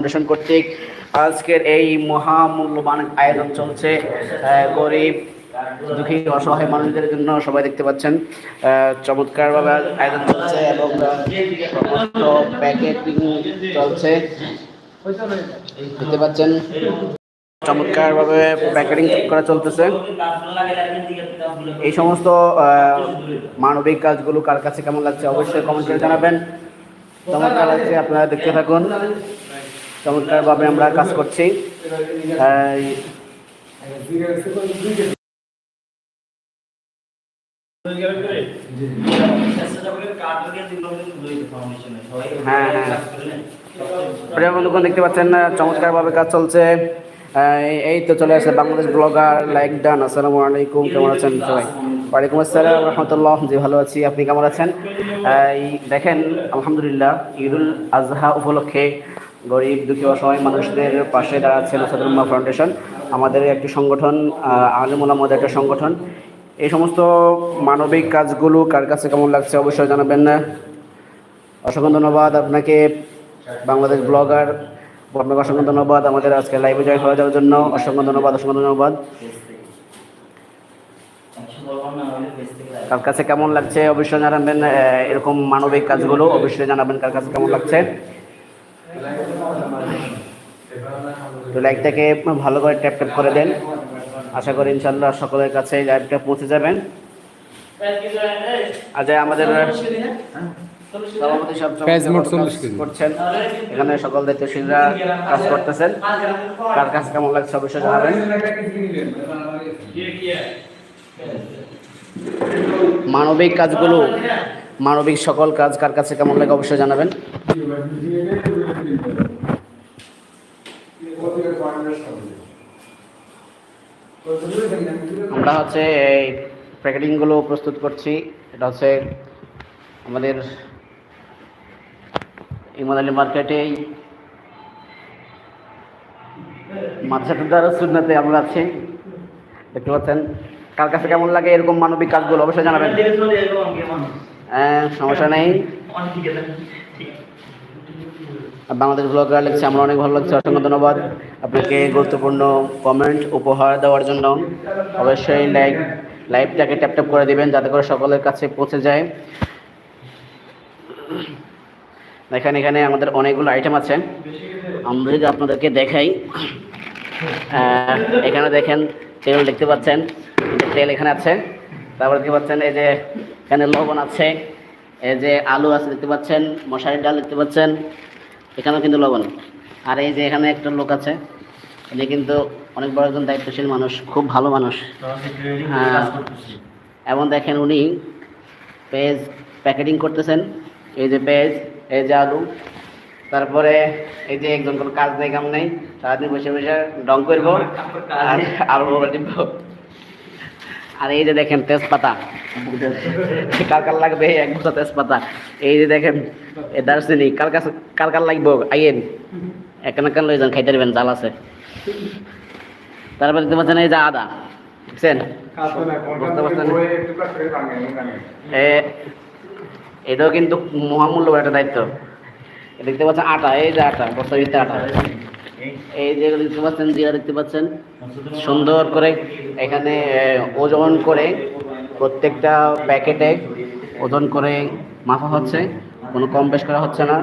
Foundation কর্তৃক আজকের এই মহামূল্যবান আয়োজন চলছে। গরিব, দুঃখী, অসহায় মানুষদের জন্য সবাই দেখতে পাচ্ছেন। চমৎকারভাবে আয়োজন চলছে এবং প্যাকেটিং চলছে। দেখতে পাচ্ছেন, চমৎকারভাবে প্যাকেটিং করা চলতেছে। এই সমস্ত মানবিক কাজগুলো কার কাছে কেমন লাগছে অবশ্যই কমেন্ট করে জানাবেন। চমৎকার লাগছে, আপনারা দেখতে থাকুন। চমৎকারভাবে আমরা কাজ করছি। হ্যাঁ হ্যাঁ। বন্ধুগণ, দেখতে পাচ্ছেন, চমৎকারভাবে কাজ চলছে। এই- এই তো চলে আসছে বাংলাদেশ ব্লগার লাইক ডান। আসসালামু আলাইকুম, কেমন আছেন সবাই? ওয়ালাইকুম আসসালাম রহমতুল্লাহ। জি, ভালো আছি। আপনি কেমন আছেন? দেখেন, আলহামদুলিল্লাহ, ঈদুল আজহা উপলক্ষে গরিব দুঃখী অসহায় মানুষদের পাশে দাঁড়াচ্ছে নসাদুল্লাহ ফাউন্ডেশন আমাদের একটি সংগঠন আলিমুল একটা সংগঠন। এই সমস্ত মানবিক কাজগুলো কার কাছে কেমন লাগছে অবশ্যই জানাবেন না। অসংখ্য ধন্যবাদ আপনাকে, বাংলাদেশ ব্লগার আপনাকে অসংখ্য ধন্যবাদ আমাদের আজকে লাইভে জয় হয়ে যাওয়ার জন্য। অসংখ্য ধন্যবাদ অসংখ্য ধন্যবাদ। কার কাছে কেমন লাগছে অবশ্যই জানাবেন এরকম মানবিক কাজগুলো অবশ্যই জানাবেন কার কাছে কেমন লাগছে। তো লাইকটাকে ভালো করে ট্যাপ ট্যাপ করে দেন। আশা করি ইনশাল্লাহ সকলের কাছে লাইভটা পৌঁছে যাবেন। আজ আমাদের সভাপতি সাহেব পেঁয়াজ মোট কাজ 40 কেজি। করছেন এখানে সকল দায়িত্বশীলরা কাজ করতেছেন। কার কাছে কেমন লাগছে অবশ্যই জানাবেন। মানবিক কাজগুলো মানবিক সকল কাজ কার কাছে কেমন লাগে অবশ্যই জানাবেন। আমরা হচ্ছে এই প্যাকেটিংগুলো প্রস্তুত করছি। এটা হচ্ছে আমাদের ইমান আলী মার্কেটে মাদ্রাসাদার সুন্নাতে আমরা আছি। দেখতে পাচ্ছেন। কার কাছে কেমন লাগে এরকম মানবিক কাজগুলো অবশ্যই জানাবেন। হ্যাঁ সমস্যা নেই। বাংলাদেশ ব্লগার লিখছে আমার অনেক ভালো লাগছে, অসংখ্য ধন্যবাদ। আপনাকে গুরুত্বপূর্ণ কমেন্ট উপহার দেওয়ার জন্য। অবশ্যই লাইক লাইভটাকে ট্যাপ ট্যাপ করে দিবেন, যাতে করে সকলের কাছে পৌঁছে যায়। দেখেন এখানে আমাদের অনেকগুলো আইটেম আছে। আমরা যদি আপনাদেরকে দেখাই এখানে দেখেন তেল দেখতে পাচ্ছেন তেল এখানে আছে। তারপর দেখতে পাচ্ছেন এই যে এখানে লবণ আছে, এই যে আলু আছে দেখতে পাচ্ছেন মশারির ডাল দেখতে পাচ্ছেন এখানেও কিন্তু লবণ। আর এই যে এখানে একটা লোক আছে উনি কিন্তু অনেক বড় একজন দায়িত্বশীল মানুষ খুব ভালো মানুষ। হ্যাঁ। এবং দেখেন উনি পেজ প্যাকেটিং করতেছেন। এই যে পেজ এই যে আলু তারপরে এই যে একজন কোনো কাজ নেই কাম নেই সারাদিন বসে বসে ডং করব। আর আলু আর এই যে দেখেন তেজপাতা। কার লাগবে? এক বছর তেজপাতা। এই যে দেখেন এ দার্সিনি কার কাছে, কার কার লাগবো? আইয়েন। একান একান লই যান খাইতে পারবেন জাল আছে। তারপরে দেখতে পাচ্ছেন এই যে আদা। বুঝতে এটাও কিন্তু মহামূল্যবান একটা দায়িত্ব। দেখতে পাচ্ছেন আটা, এই যে আটা, বস্তার আটা। এই যে দেখতে পাচ্ছেন, জিরা দেখতে পাচ্ছেন। সুন্দর করে এখানে ওজন করে প্রত্যেকটা প্যাকেটে ওজন করে মাপা হচ্ছে, কোনো কম বেশ করা হচ্ছে না।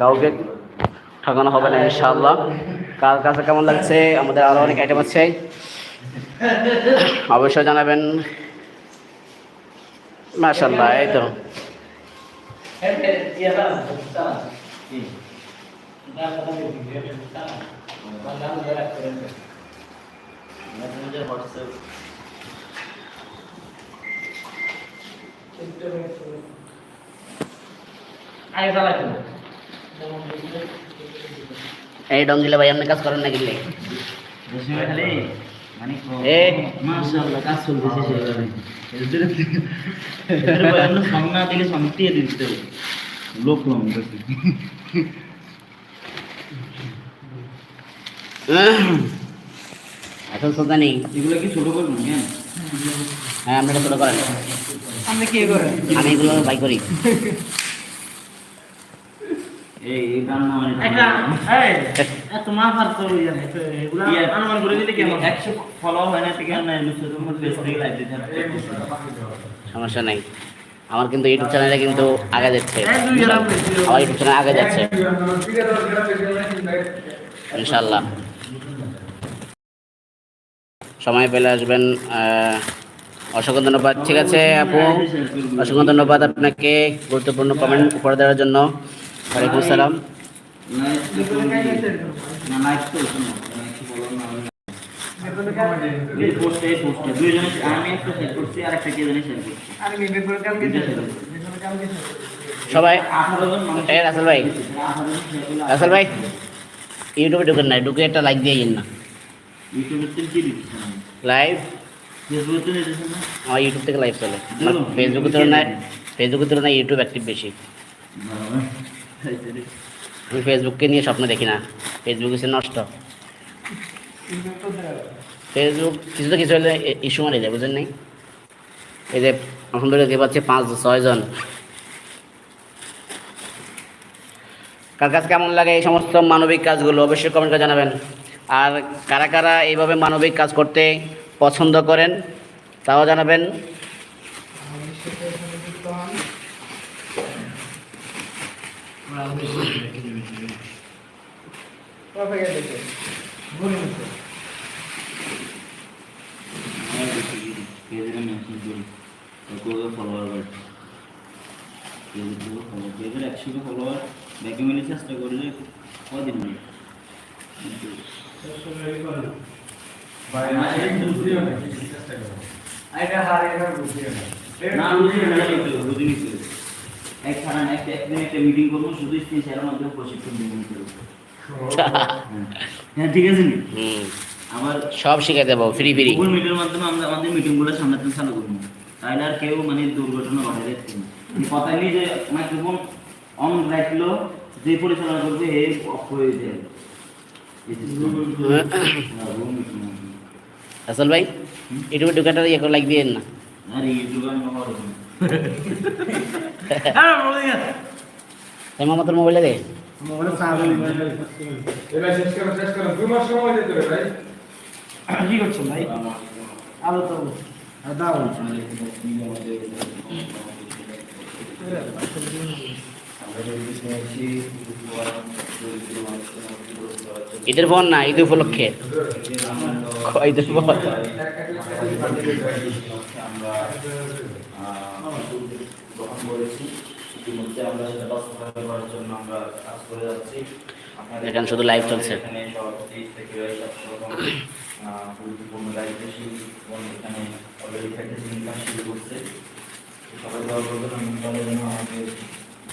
কাউকে ঠকানো হবে না, ইনশাআল্লাহ। কার কাছে কেমন লাগছে? আমাদের আরও অনেক আইটেম আছে। অবশ্যই জানাবেন। মাশাল্লাহ এই তো। এই ডঙ্গিলে ভাই আপনি কাজ করেন না গেলে লোক এখন সোজা নেই। এগুলো কি ছোট করবেন হ্যাঁ? হ্যাঁ আমরা ছোটো করেন। আমি এগুলো বাই করি মানে ইয়া হয় সমস্যা নাই আমার কিন্তু ইউটিউব চ্যানেলে কিন্তু আগে যাচ্ছে। আমার ইউটিউব চ্যানেল আগে যাচ্ছে ইনশাল্লাহ সময় পেলে আসবেন আহ, অসংখ্য ধন্যবাদ। ঠিক আছে আপু। অসংখ্য ধন্যবাদ আপনাকে গুরুত্বপূর্ণ কমেন্ট করে দেওয়ার জন্য। ওয়ালাইকুম আসসালাম। সবাই এই রাসেল ভাই রাসেল ভাই ইউটিউবে ঢুকেন না ঢুকে একটা লাইক দিয়ে না। লাইভ আমার ইউটিউব থেকে লাইভ চলে। ফেসবুকের তুলনায় ফেসবুকের তুলনায় ইউটিউব অ্যাক্টিভ বেশি। আমি ফেসবুককে নিয়ে স্বপ্ন দেখি না। ফেসবুক হচ্ছে নষ্ট। ফেসবুক কিছু তো কিছু হলে ইস্যু মারি যায় বুঝেন নাই? এই যে আলহামদুলিল্লাহ দেখতে পাচ্ছি পাঁচ ছয়জন কার কাছে কেমন লাগে এই সমস্ত মানবিক কাজগুলো অবশ্যই কমেন্ট করে জানাবেন। আর কারা কারা এইভাবে মানবিক কাজ করতে পছন্দ করেন তাও জানাবেন। একশো ফলোয়ার মিলে চেষ্টা করলে কদিন ঠিক আছে আমার সব শিখে দেবো ফ্রি ফ্রি গুগল মিটের মাধ্যমে আমরা আমাদের মিটিংগুলো সামনে চালু করব। তাহলে আর কেউ মানে দুর্ঘটনা ঘটে যাচ্ছে কথা নেই যে মাইক্রোফোন অন রাখল যে পরিচালনা করবে হে অফ হয়ে যায়। আসল ভাই ইউটিউবে ঢুকে একটা ইয়ে করে লাইক দিয়েন না মামাতোর মোবাইলে দে মোবাইলে সাহায্য করো শেষ করো দুই মাস সময় যেতে হবে ভাই। কি করছ ভাই? আলো তো দাও ঈদের ফোন না ঈদ উপলক্ষে ঈদের এখানে শুধু live চলছে। গুরুত্বপূর্ণ দায়িত্বশীল এবং এখানে অলরেডি একটা চিন্তা শুরু করছে সবাই দোয়া করবেন আমাদের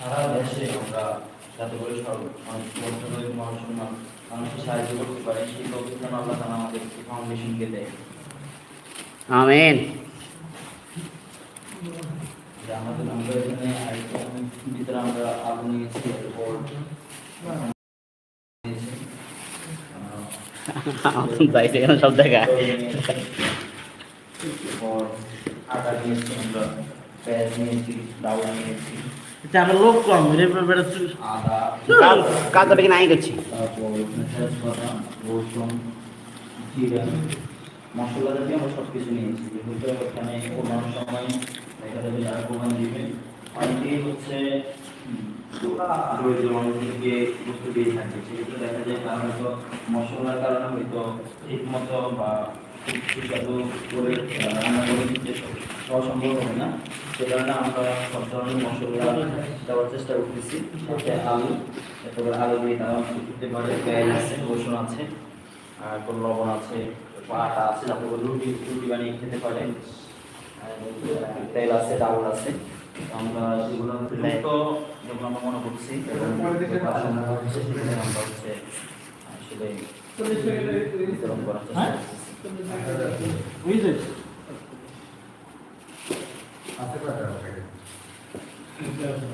সারা দেশে আমরা যাতে করে সব মানুষ অর্থনৈতিক মানুষ মানুষকে সাহায্য করতে পারে সেই অভিজ্ঞতা আল্লাহ তালা আমাদের ফাউন্ডেশনকে দেয়। আমিন। যে আমাদের আমরা এখানে ভিতরে আমরা আগুন নিয়েছি এরপর তাই সব এরপর আটা নিয়েছি আমরা পেঁয়াজ নিয়েছি ডাউল নিয়েছি। আমার লোক কম এর ব্যাপারে তুই- আদা কাজ তো দেখি নাই করছি। মশলা জাতীয় আমরা সব কিছু নিয়েছি। যেহেতু এখানে কোরবান সময় দেখা যাবে যারা কোরবান দিবেন অনেকেই হচ্ছে দরিদ্র মানুষদেরকে বস্তু দিয়ে থাকে সেক্ষেত্রে দেখা যায় তারা হয়তো মশলার কারণে হয়তো ঠিক মতো বা সুস্বাদু করে রান্না করে দিতে পাওয়া সম্ভব হবে না সে কারণে আমরা সব ধরনের মশলা দেওয়ার চেষ্টা করতেছি সাথে আলু তারপরে আলু দিয়ে তারা দিতে পারে পেঁয়াজ আছে রসুন আছে আর লবণ আছে আটা আছে তারপর রুটি রুটি বানিয়ে খেতে পারে তেল আছে ডাউল আছে আমরা যেগুলো মনে করছি হচ্ছে আসলে বিতরণ হ্যাঁ? করছি।